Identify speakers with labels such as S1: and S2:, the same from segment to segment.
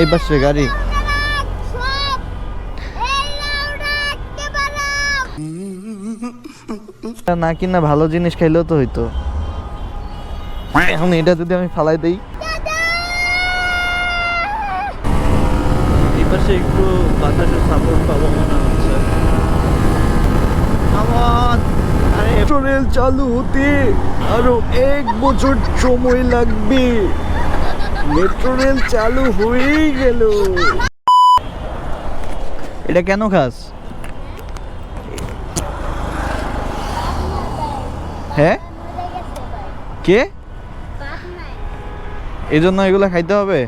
S1: এই পাশে গাড়ি। না কিনা ভালো জিনিস খাইলেও তো হইতো। এখন এটা যদি আমি ফালাই দেই। এই পাশে একটু বাতাসের সাপোর্ট পাবো মনে হচ্ছে। আমার আরে রেল চালু হতে আরও এক বছর সময় লাগবে। মেট্রো রেল চালু হয়েই গেল। এটা কেন খাস? হ্যাঁ? কে? এই জন্য এগুলো খাইতে হবে?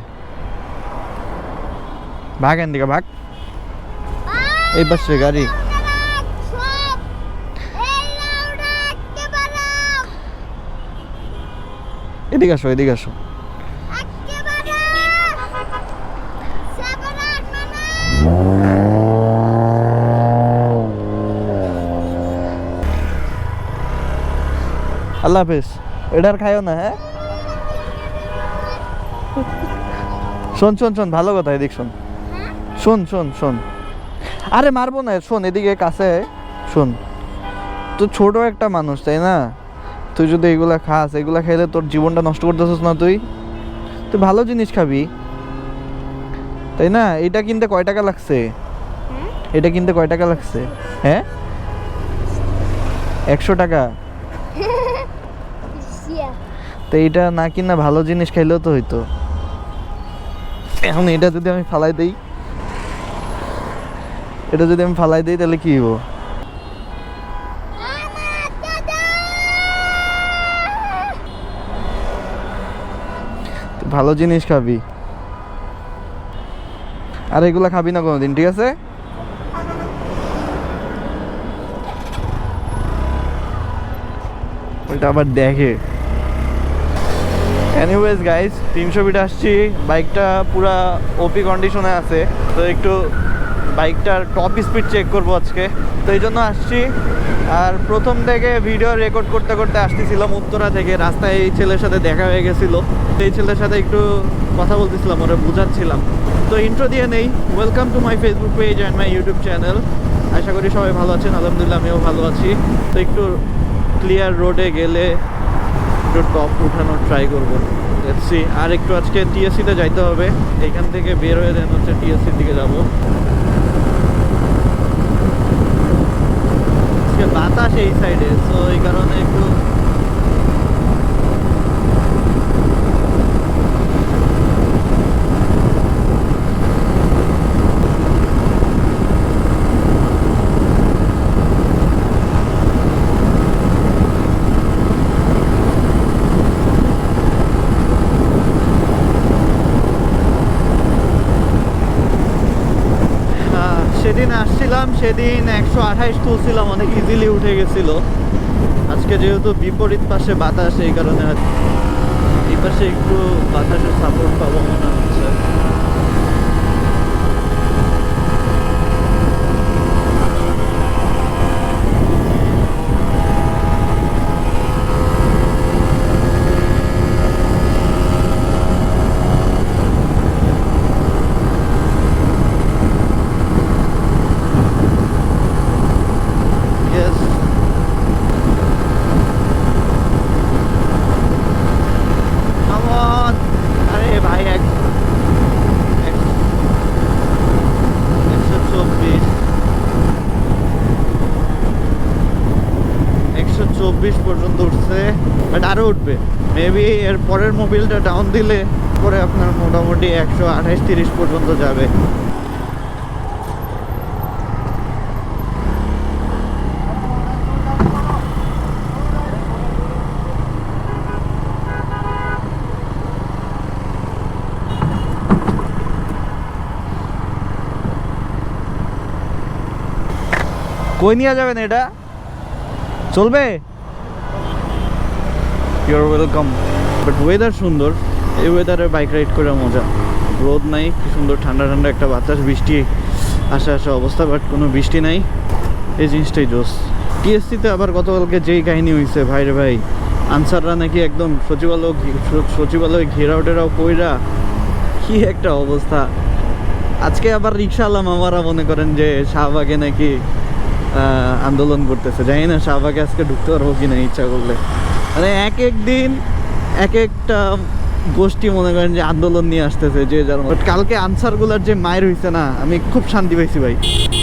S1: ভাগ এন দিকে ভাগ। এই পাশে গাড়ি। এদিকে আসো এদিকে আসো। আল্লাহ হাফিজ। এটার খাইও না হ্যাঁ? শোন শোন শোন ভালো কথা এদিক শোন। শোন শোন শোন। আরে মারবো না শোন এদিকে কাছে শোন। তুই ছোট একটা মানুষ তাই না? তুই যদি এগুলা খাস এগুলা খেলে তোর জীবনটা নষ্ট করতেছিস না তুই? তুই ভালো জিনিস খাবি। তাই না? এটা কিনতে কয় টাকা লাগছে? এটা কিনতে কয় টাকা লাগছে? হ্যাঁ? একশো টাকা। তো এইটা না কিনা ভালো জিনিস খাইলেও তো হইতো। এখন এটা যদি আমি ফালাই দেই, এটা যদি আমি ফালাই দেই তাহলে কি হইব? ভালো জিনিস খাবি। আর এগুলা খাবি না কোনোদিন, ঠিক আছে? ওইটা আবার দেখে। এনিওয়েজ গাইজ তিনশো ফিট আসছি। বাইকটা পুরা ওপি কন্ডিশনে আছে। তো একটু বাইকটার টপ স্পিড চেক করব আজকে। তো এই জন্য আসছি। আর প্রথম থেকে ভিডিও রেকর্ড করতে করতে আসতেছিলাম উত্তরা থেকে। রাস্তায় এই ছেলের সাথে দেখা হয়ে গেছিল। এই ছেলের সাথে একটু কথা বলতেছিলাম, ওরা বুঝাচ্ছিলাম। তো ইন্ট্রো দিয়ে নেই। Welcome to my Facebook page and my YouTube channel আশা করি সবাই ভালো আছেন। আলহামদুলিল্লাহ, আমিও ভালো আছি। তো একটু ক্লিয়ার রোডে গেলে একটু টপ উঠানোর ট্রাই করব। সি আর একটু আজকে টিএসসিতে যাইতে হবে। এখান থেকে বের হয়ে দেন হচ্ছে টিএসসির দিকে যাব। বাতাস এই সাইডে তো এই কারণে একটু আহ, সেদিন আসছিলাম সেদিন একশো আঠাইশ তুলছিলাম, অনেক ইজিলি উঠে গেছিল। আজকে যেহেতু বিপরীত পাশে বাতাস, এই কারণে এই পাশে একটু বাতাসের সাপোর্ট পাবো মনে হচ্ছে Yes. Come on! আরে ভাই এক এক- একশো চব্বিশ একশো চব্বিশ পর্যন্ত উঠছে বাট আরও উঠবে। মেবি এর পরের মোবিলটা ডাউন দিলে পরে আপনার মোটামুটি একশো আঠাইশ তিরিশ পর্যন্ত যাবে। কই নিয়ে যাবেন এটা? চলবে? ইউর ওয়েলকাম বাট ওয়েদার সুন্দর, এই ওয়েদারে বাইক রাইড করে মজা। রোদ নাই, কি সুন্দর, ঠান্ডা ঠান্ডা একটা বাতাস, বৃষ্টি, আসা আসা অবস্থা বাট কোনো বৃষ্টি নাই। এই জিনিসটাই জোস টিএসসিতে আবার গতকালকে যেই কাহিনী হয়েছে ভাই রে ভাই, আনসাররা নাকি একদম সচিবালয় সচিবালয় ঘেরাও টেরাও কইরা, কি একটা অবস্থা। আজকে আবার রিক্সাওয়ালা মামারা মনে করেন যে শাহবাগে নাকি আন্দোলন করতেছে। জানি না শাহবাগে আজকে ঢুকতে পারব কিনা, ইচ্ছা করলে। মানে এক এক দিন এক একটা গোষ্ঠী মনে করেন যে আন্দোলন নিয়ে আসতেছে যে যার। But কালকে আনসারগুলার যে মায়ের হয়েছে না, আমি খুব শান্তি পাইছি ভাই।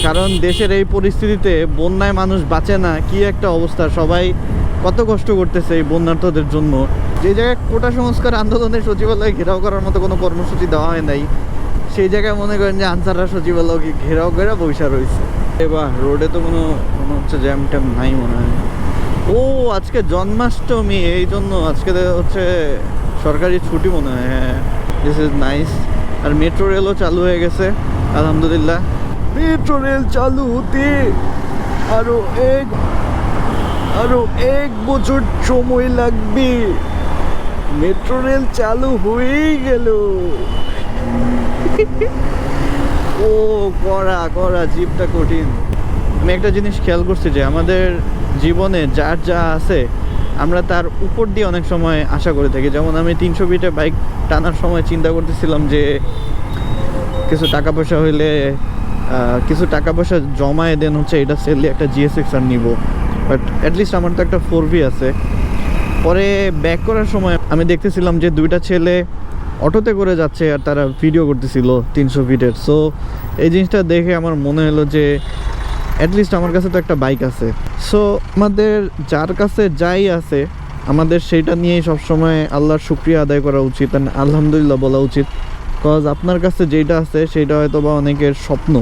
S1: কারণ দেশের এই পরিস্থিতিতে বন্যায় মানুষ বাঁচে না, কি একটা অবস্থা। সবাই কত কষ্ট করতেছে এই বন্যার্থদের জন্য। যে জায়গায় কোটা সংস্কার আন্দোলনে সচিবালয় ঘেরাও করার মতো কোনো কর্মসূচি দেওয়া হয় নাই, সেই জায়গায় মনে করেন যে আনসাররা সচিবালয়কে ঘেরাও করে বৈশা রয়েছে। এবার রোডে তো কোনো কোনো হচ্ছে জ্যাম ট্যাম নাই মনে হয়। ও আজকে জন্মাষ্টমী এই জন্য আজকে হচ্ছে সরকারি ছুটি মনে হয় হ্যাঁ। দিস ইজ নাইস আর মেট্রো রেলও চালু হয়ে গেছে আলহামদুলিল্লাহ। মেট্রো রেল চালু হতে আরও এক আরও এক বছর সময় লাগবে। মেট্রো রেল চালু হয়েই গেল। ও করা করা জীবটা কঠিন। আমি একটা জিনিস খেয়াল করছি যে আমাদের জীবনে যার যা আছে, আমরা তার উপর দিয়ে অনেক সময় আশা করে থাকি। যেমন আমি তিনশো ফিটে বাইক টানার সময় চিন্তা করতেছিলাম যে, কিছু টাকা পয়সা হইলে কিছু টাকা পয়সা জমায় দেন হচ্ছে এটা সেললে একটা জিএসএক্স আর নিব। বাট অ্যাটলিস্ট আমার তো একটা ফোর ভি আছে। পরে ব্যাক করার সময় আমি দেখতেছিলাম যে দুইটা ছেলে অটোতে করে যাচ্ছে আর তারা ভিডিও করতেছিল তিনশো ফিটের। সো এই জিনিসটা দেখে আমার মনে হলো যে অ্যাটলিস্ট আমার কাছে তো একটা বাইক আছে। সো আমাদের যার কাছে যাই আছে, আমাদের সেইটা নিয়েই সবসময় আল্লাহর শুক্রিয়া আদায় করা উচিত আলহামদুলিল্লাহ বলা উচিত। কজ আপনার কাছে যেটা আছে সেটা হয়তো বা অনেকের স্বপ্ন।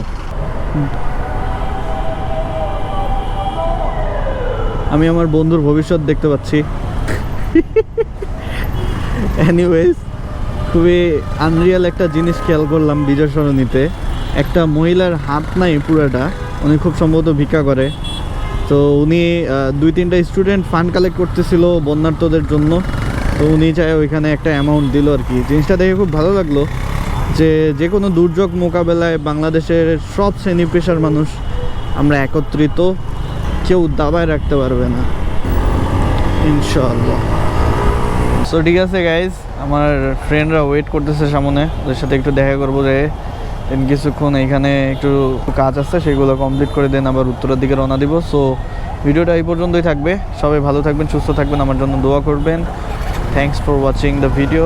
S1: আমি আমার বন্ধুর ভবিষ্যৎ দেখতে পাচ্ছি। অ্যানিওয়েজ খুবই আনরিয়াল একটা জিনিস খেয়াল করলাম বিজয় সরণিতে। একটা মহিলার হাত নাই পুরাটা। উনি খুব সম্ভবত ভিক্ষা করে। তো উনি দুই তিনটা স্টুডেন্ট ফান্ড কালেক্ট করতেছিল বন্যার্থদের জন্য। তো উনি চাই ওইখানে একটা অ্যামাউন্ট দিল আর কি। জিনিসটা দেখে খুব ভালো লাগল যে যে কোনো দুর্যোগ মোকাবেলায় বাংলাদেশের সব শ্রেণি পেশার মানুষ আমরা একত্রিত, কেউ দাবায় রাখতে পারবে না। ইনশাল্লাহ সো ঠিক আছে গাইজ আমার ফ্রেন্ডরা ওয়েট করতেছে সামনে। ওদের সাথে একটু দেখা করব যে দেন কিছুক্ষণ এখানে একটু কাজ আছে, সেগুলো কমপ্লিট করে দেন আবার উত্তরের দিকে রওনা দিব। সো ভিডিওটা এই পর্যন্তই থাকবে। সবাই ভালো থাকবেন, সুস্থ থাকবেন, আমার জন্য দোয়া করবেন। Thanks for watching the video